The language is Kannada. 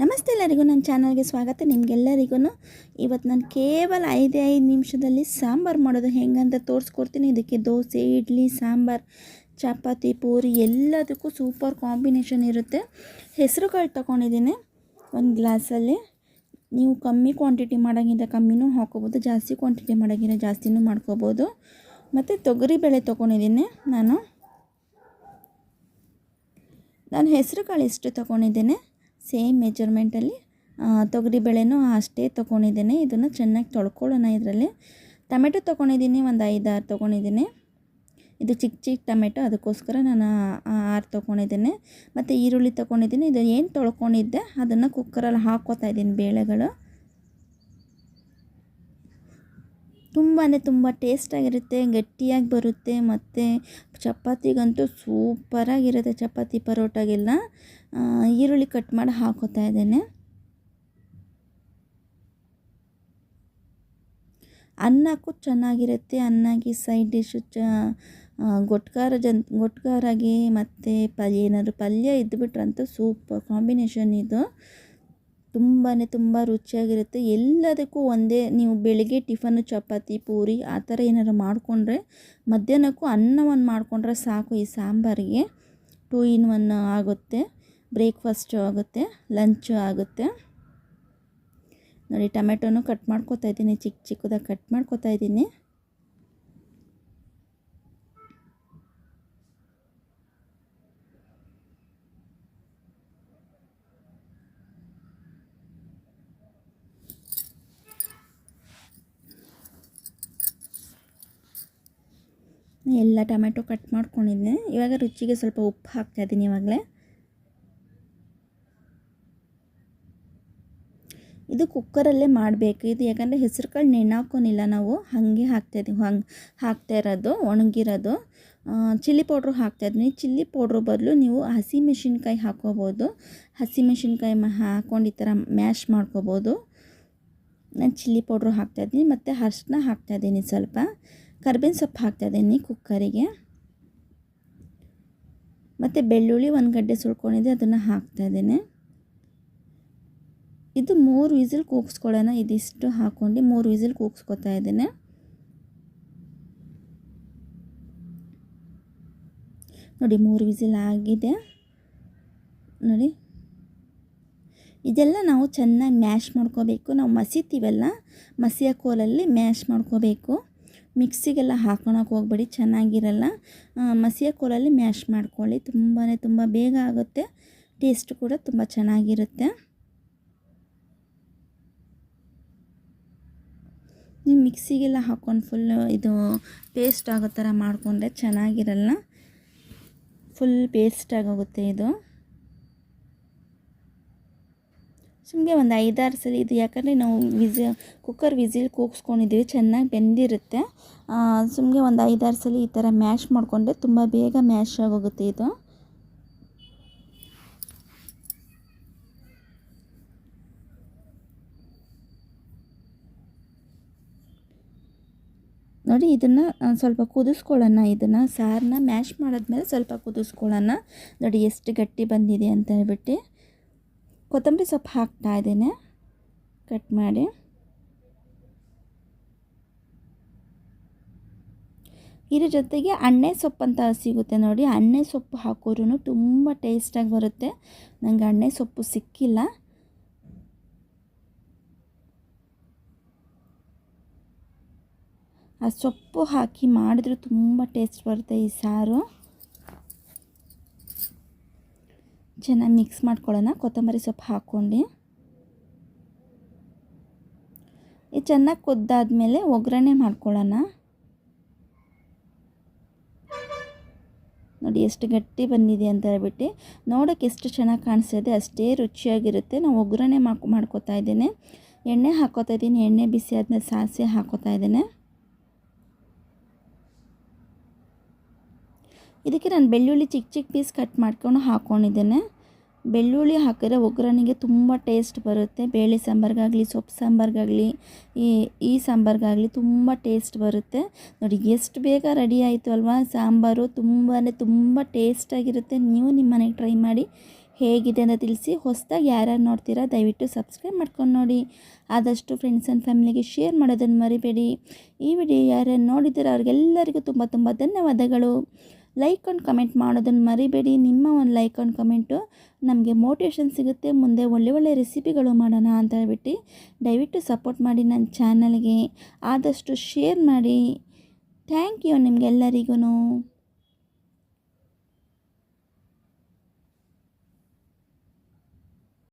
ನಮಸ್ತೆ ಎಲ್ಲರಿಗೂ, ನನ್ನ ಚಾನಲ್ಗೆ ಸ್ವಾಗತ. ನಿಮಗೆಲ್ಲರಿಗೂ ಇವತ್ತು ನಾನು ಕೇವಲ ಐದೇ ಐದು ನಿಮಿಷದಲ್ಲಿ ಸಾಂಬಾರು ಮಾಡೋದು ಹೆಂಗಂತ ತೋರಿಸ್ಕೊಡ್ತೀನಿ. ಇದಕ್ಕೆ ದೋಸೆ, ಇಡ್ಲಿ, ಸಾಂಬಾರು, ಚಪಾತಿ, ಪೂರಿ, ಎಲ್ಲದಕ್ಕೂ ಸೂಪರ್ ಕಾಂಬಿನೇಷನ್ ಇರುತ್ತೆ. ಹೆಸರು ಕಾಳು ತೊಗೊಂಡಿದ್ದೀನಿ. ಒಂದು ಗ್ಲಾಸಲ್ಲಿ ನೀವು ಕಮ್ಮಿ ಕ್ವಾಂಟಿಟಿ ಮಾಡೋಂಗಿದ್ರೆ ಕಮ್ಮಿನೂ ಹಾಕೋಬೋದು, ಜಾಸ್ತಿ ಕ್ವಾಂಟಿಟಿ ಮಾಡೋಂಗಿದ್ರೆ ಜಾಸ್ತಿನೂ ಮಾಡ್ಕೋಬೋದು. ಮತ್ತು ತೊಗರಿಬೇಳೆ ತೊಗೊಂಡಿದ್ದೀನಿ ನಾನು. ನಾನು ಹೆಸರು ಕಾಳು ಎಷ್ಟು ತೊಗೊಂಡಿದ್ದೇನೆ. ಸೇಮ್ ಮೆಜರ್ಮೆಂಟಲ್ಲಿ ತೊಗರಿಬೇಳೆನೂ ಅಷ್ಟೇ ತೊಗೊಂಡಿದ್ದೇನೆ. ಇದನ್ನು ಚೆನ್ನಾಗಿ ತೊಳ್ಕೊಳ್ಳೋಣ ಇದರಲ್ಲಿ. ಟೊಮೆಟೊ ತೊಗೊಂಡಿದ್ದೀನಿ, ಒಂದು ಐದಾರು ತೊಗೊಂಡಿದ್ದೀನಿ. ಇದು ಚಿಕ್ಕ ಚಿಕ್ಕ ಟೊಮೆಟೊ, ಅದಕ್ಕೋಸ್ಕರ ನಾನು ಆರು ತೊಗೊಂಡಿದ್ದೇನೆ. ಮತ್ತು ಈರುಳ್ಳಿ ತೊಗೊಂಡಿದ್ದೀನಿ. ಇದು ಏನು ತೊಳ್ಕೊಂಡಿದ್ದೆ, ಅದನ್ನು ಕುಕ್ಕರಲ್ಲಿ ಹಾಕ್ಕೋತಾ ಇದ್ದೀನಿ ಬೇಳೆಗಳು. ತುಂಬಾ ತುಂಬ ಟೇಸ್ಟಾಗಿರುತ್ತೆ ಗಟ್ಟಿಯಾಗಿ ಬರುತ್ತೆ, ಮತ್ತು ಚಪಾತಿಗಂತೂ ಸೂಪರಾಗಿರುತ್ತೆ ಚಪಾತಿ ಪರೋಟಾಗೆಲ್ಲ. ಈರುಳ್ಳಿ ಕಟ್ ಮಾಡಿ ಹಾಕೋತಾ ಇದ್ದೇನೆ. ಅನ್ನಕ್ಕೂ ಚೆನ್ನಾಗಿರುತ್ತೆ, ಅನ್ನಾಗಿ ಸೈಡ್ ಡಿಶು ಚ ಗೊಟ್ಕಾರ ಜನ್ ಗೊಟ್ಕಾರಾಗಿ ಮತ್ತು ಪಲ್ಯ ಏನಾದರೂ ಪಲ್ಯ ಇದ್ದುಬಿಟ್ರಂತೂ ಸೂಪರ್ ಕಾಂಬಿನೇಷನ್ ಇದು. ತುಂಬಾ ತುಂಬ ರುಚಿಯಾಗಿರುತ್ತೆ. ಎಲ್ಲದಕ್ಕೂ ಒಂದೇ, ನೀವು ಬೆಳಿಗ್ಗೆ ಟಿಫನು, ಚಪಾತಿ, ಪೂರಿ ಆ ಥರ ಏನಾರು ಮಾಡಿಕೊಂಡ್ರೆ, ಮಧ್ಯಾಹ್ನಕ್ಕೂ ಅನ್ನವನ್ನು ಮಾಡಿಕೊಂಡ್ರೆ ಸಾಕು ಈ ಸಾಂಬಾರಿಗೆ. ಟೂ ಇನ್ ಒನ್ ಆಗುತ್ತೆ. ಬ್ರೇಕ್ಫಾಸ್ಟು ಆಗುತ್ತೆ, ಲಂಚು ಆಗುತ್ತೆ. ನೋಡಿ, ಟೊಮೆಟೊನು ಕಟ್ ಮಾಡ್ಕೊತಾ ಇದ್ದೀನಿ, ಚಿಕ್ಕ ಚಿಕ್ಕದಾಗಿ ಕಟ್ ಮಾಡ್ಕೊತಾ ಇದ್ದೀನಿ. ಎಲ್ಲ ಟೊಮೆಟೊ ಕಟ್ ಮಾಡ್ಕೊಂಡಿದ್ದೆ. ಇವಾಗ ರುಚಿಗೆ ಸ್ವಲ್ಪ ಉಪ್ಪು ಹಾಕ್ತಾಯಿದ್ದೀನಿ ಇವಾಗಲೇ. ಇದು ಕುಕ್ಕರಲ್ಲೇ ಮಾಡಬೇಕು. ಇದು ಯಾಕಂದರೆ ಹೆಸರು ಕಾಳು ನೆನೆ ನಾವು. ಹಾಗೆ ಹಾಕ್ತಾಯಿದ್ದೀವಿ ಹಂಗೆ ಹಾಕ್ತಾ ಇರೋದು, ಒಣಗಿರೋದು. ಚಿಲ್ಲಿ ಪೌಡ್ರು ಹಾಕ್ತಾಯಿದ್ದೀನಿ ಚಿಲ್ಲಿ ಪೌಡ್ರು ಬದಲು ನೀವು ಹಸಿ ಮೆಣಸಿನ್ಕಾಯಿ ಹಾಕ್ಕೋಬೋದು. ಹಸಿ ಮೆಣಸಿನ್ಕಾಯಿ ಹಾಕ್ಕೊಂಡು ಈ ಥರ ಮ್ಯಾಶ್ ಮಾಡ್ಕೋಬೋದು. ನಾನು ಚಿಲ್ಲಿ ಪೌಡ್ರು ಹಾಕ್ತಾಯಿದ್ದೀನಿ ಮತ್ತು ಅರ್ಶಿನ ಹಾಕ್ತಾಯಿದ್ದೀನಿ ಸ್ವಲ್ಪ. ಕರ್ಬೇವಿನ ಸೊಪ್ಪು ಹಾಕ್ತಾಯಿದ್ದೀನಿ ಕುಕ್ಕರಿಗೆ. ಮತ್ತು ಬೆಳ್ಳುಳ್ಳಿ ಒಂದು ಗಡ್ಡೆ ಸುಳ್ಕೊಂಡಿದ್ದೆ ಅದನ್ನು ಹಾಕ್ತಾಯಿದ್ದೇನೆ. ಇದು ಮೂರು ವಿಸಿಲ್ ಕೂಗಿಸ್ಕೊಳ್ಳೋಣ, ಇದಿಷ್ಟು ಹಾಕ್ಕೊಂಡು ಮೂರು ವಿಸಿಲ್ ಕೂಗಿಸ್ಕೊತಾ ಇದ್ದೇನೆ. ನೋಡಿ, ಮೂರು ವಿಸಿಲ್ ಆಗಿದೆ. ನೋಡಿ. ಇದೆಲ್ಲ ನಾವು ಚೆನ್ನಾಗಿ ಮ್ಯಾಶ್ ಮಾಡ್ಕೋಬೇಕು. ನಾವು ಮಸಿತೀವಲ್ಲ, ಮಸಿಯ ಕೋಲಲ್ಲಿ ಮ್ಯಾಶ್ ಮಾಡ್ಕೋಬೇಕು. ಮಿಕ್ಸಿಗೆಲ್ಲ ಹಾಕೊಳಕ್ಕೆ ಹೋಗ್ಬೇಡಿ, ಚೆನ್ನಾಗಿರಲ್ಲ. ಮಸಿಯ ಕೋಲಲ್ಲಿ ಮ್ಯಾಶ್ ಮಾಡ್ಕೊಳ್ಳಿ. ತುಂಬಾ ತುಂಬ ಬೇಗ ಆಗುತ್ತೆ. ಟೇಸ್ಟ್ ಕೂಡ ತುಂಬ ಚೆನ್ನಾಗಿರುತ್ತೆ. ನೀವು ಮಿಕ್ಸಿಗೆಲ್ಲ ಹಾಕ್ಕೊಂಡು ಫುಲ್ ಇದು ಪೇಸ್ಟ್ ಆಗೋ ಥರ ಮಾಡಿಕೊಂಡ್ರೆ ಚೆನ್ನಾಗಿರಲ್ಲ. ಫುಲ್ ಪೇಸ್ಟ್ ಆಗೋಗುತ್ತೆ ಇದು. ಸುಮ್ಮನೆ ಒಂದು ಐದಾರು ಸಲ ಇದು ಯಾಕಂದರೆ ನಾವು ವಿಸಿ ಕುಕ್ಕರ್ ವಿಸಿಲ್ ಕೂಗಿಸ್ಕೊಂಡಿದ್ದೀವಿ, ಚೆನ್ನಾಗಿ ಬೆಂದಿರುತ್ತೆ. ಸುಮ್ಮನೆ ಒಂದು ಐದಾರು ಸಲ ಈ ಥರ ಮ್ಯಾಶ್ ಮಾಡಿಕೊಂಡ್ರೆ ತುಂಬ ಬೇಗ ಮ್ಯಾಶ್ ಆಗೋಗುತ್ತೆ ಇದು. ನೋಡಿ ಇದನ್ನು ಸ್ವಲ್ಪ ಕುದಿಸ್ಕೊಳ್ಳೋಣ ಇದನ್ನು. ಸಾರನ್ನ ಮ್ಯಾಶ್ ಮಾಡಿದ್ಮೇಲೆ ಸ್ವಲ್ಪ ಕುದಿಸ್ಕೊಳ್ಳೋಣ. ನೋಡಿ ಎಷ್ಟು ಗಟ್ಟಿ ಬಂದಿದೆ ಅಂತ ಹೇಳ್ಬಿಟ್ಟು. ಕೊತ್ತಂಬರಿ ಸೊಪ್ಪು ಹಾಕ್ತಾ ಇದ್ದೇನೆ. ಕಟ್ ಮಾಡಿ. ಇದ್ರ ಜೊತೆಗೆ ಅಣ್ಣೆ ಸೊಪ್ಪು ಅಂತ ಸಿಗುತ್ತೆ ನೋಡಿ. ಅಣ್ಣೆ ಸೊಪ್ಪು ಹಾಕೋರು ತುಂಬ ಟೇಸ್ಟಾಗಿ ಬರುತ್ತೆ. ನನಗೆ ಅಣ್ಣೆ ಸೊಪ್ಪು ಸಿಕ್ಕಿಲ್ಲ. ಆ ಸೊಪ್ಪು ಹಾಕಿ ಮಾಡಿದ್ರೆ ತುಂಬ ಟೇಸ್ಟ್ ಬರುತ್ತೆ ಈ ಸಾರು. ಚೆನ್ನಾಗಿ ಮಿಕ್ಸ್ ಮಾಡ್ಕೊಳ್ಳೋಣ. ಕೊತ್ತಂಬರಿ ಸೊಪ್ಪು ಹಾಕ್ಕೊಂಡು. ಇದು ಚೆನ್ನಾಗಿ ಕುದ್ದಾದಮೇಲೆ ಒಗ್ಗರಣೆ ಮಾಡ್ಕೊಳ್ಳೋಣ. ನೋಡಿ ಎಷ್ಟು ಗಟ್ಟಿ ಬಂದಿದೆ ಅಂತ ಹೇಳ್ಬಿಟ್ಟು. ನೋಡೋಕ್ಕೆ ಎಷ್ಟು ಚೆನ್ನಾಗಿ ಕಾಣಿಸ್ತಿದೆ. ಅಷ್ಟೇ ರುಚಿಯಾಗಿರುತ್ತೆ. ನಾವು ಒಗ್ಗರಣೆ ಮಾಡ್ಕೊ ಮಾಡ್ಕೋತಾ ಇದ್ದೇನೆ. ಎಣ್ಣೆ ಹಾಕೋತಾ ಇದ್ದೀನಿ. ಎಣ್ಣೆ ಬಿಸಿ ಆದಮೇಲೆ ಸಾಸಿವೆ ಹಾಕೋತಾ ಇದ್ದೇನೆ. ಇದಕ್ಕೆ ನಾನು ಬೆಳ್ಳುಳ್ಳಿ ಚಿಕ್ಕ ಚಿಕ್ಕ ಪೀಸ್ ಕಟ್ ಮಾಡ್ಕೊಂಡು ಹಾಕ್ಕೊಂಡಿದ್ದೇನೆ ಬೆಳ್ಳುಳ್ಳಿ ಹಾಕಿದ್ರೆ ಒಗ್ಗರಣೆಗೆ ತುಂಬ ಟೇಸ್ಟ್ ಬರುತ್ತೆ. ಬೇಳೆ ಸಾಂಬಾರಿಗಾಗಲಿ, ಸೊಪ್ಪು ಸಾಂಬಾರಿಗಾಗಲಿ, ಈ ಈ ಸಾಂಬಾರಿಗಾಗಲಿ ತುಂಬ ಟೇಸ್ಟ್ ಬರುತ್ತೆ. ನೋಡಿ, ಎಷ್ಟು ಬೇಗ ರೆಡಿ ಆಯಿತು ಅಲ್ವಾ? ಸಾಂಬಾರು ತುಂಬಾ ತುಂಬ ಟೇಸ್ಟಾಗಿರುತ್ತೆ ನೀವು ನಿಮ್ಮ ಮನೆಗೆ ಟ್ರೈ ಮಾಡಿ. ಹೇಗಿದೆ ಅಂತ ತಿಳಿಸಿ. ಹೊಸದಾಗಿ ಯಾರ್ಯಾರು ನೋಡ್ತೀರಾ, ದಯವಿಟ್ಟು ಸಬ್ಸ್ಕ್ರೈಬ್ ಮಾಡ್ಕೊಂಡು ನೋಡಿ. ಆದಷ್ಟು ಫ್ರೆಂಡ್ಸ್ ಆ್ಯಂಡ್ ಫ್ಯಾಮಿಲಿಗೆ ಶೇರ್ ಮಾಡೋದನ್ನು ಮರಿಬೇಡಿ. ಈ ವಿಡಿಯೋ ಯಾರ್ಯಾರು ನೋಡಿದ್ದೀರ, ಅವ್ರಿಗೆಲ್ಲರಿಗೂ ತುಂಬ ತುಂಬ ಧನ್ಯವಾದಗಳು. ಲೈಕ್ ಆ್ಯಂಡ್ ಕಮೆಂಟ್ ಮಾಡೋದನ್ನು ಮರಿಬೇಡಿ. ನಿಮ್ಮ ಒಂದು ಲೈಕ್ ಆ್ಯಂಡ್ ಕಮೆಂಟು ನಮಗೆ ಮೋಟಿವೇಶನ್ ಸಿಗುತ್ತೆ. ಮುಂದೆ ಒಳ್ಳೆ ಒಳ್ಳೆ ರೆಸಿಪಿಗಳು ಮಾಡೋಣ ಅಂತ ಹೇಳ್ಬಿಟ್ಟು ದಯವಿಟ್ಟು ಸಪೋರ್ಟ್ ಮಾಡಿ ನನ್ನ ಚಾನಲ್ಗೆ ಆದಷ್ಟು ಶೇರ್ ಮಾಡಿ. ಥ್ಯಾಂಕ್ ಯು ನಿಮಗೆಲ್ಲರಿಗೂ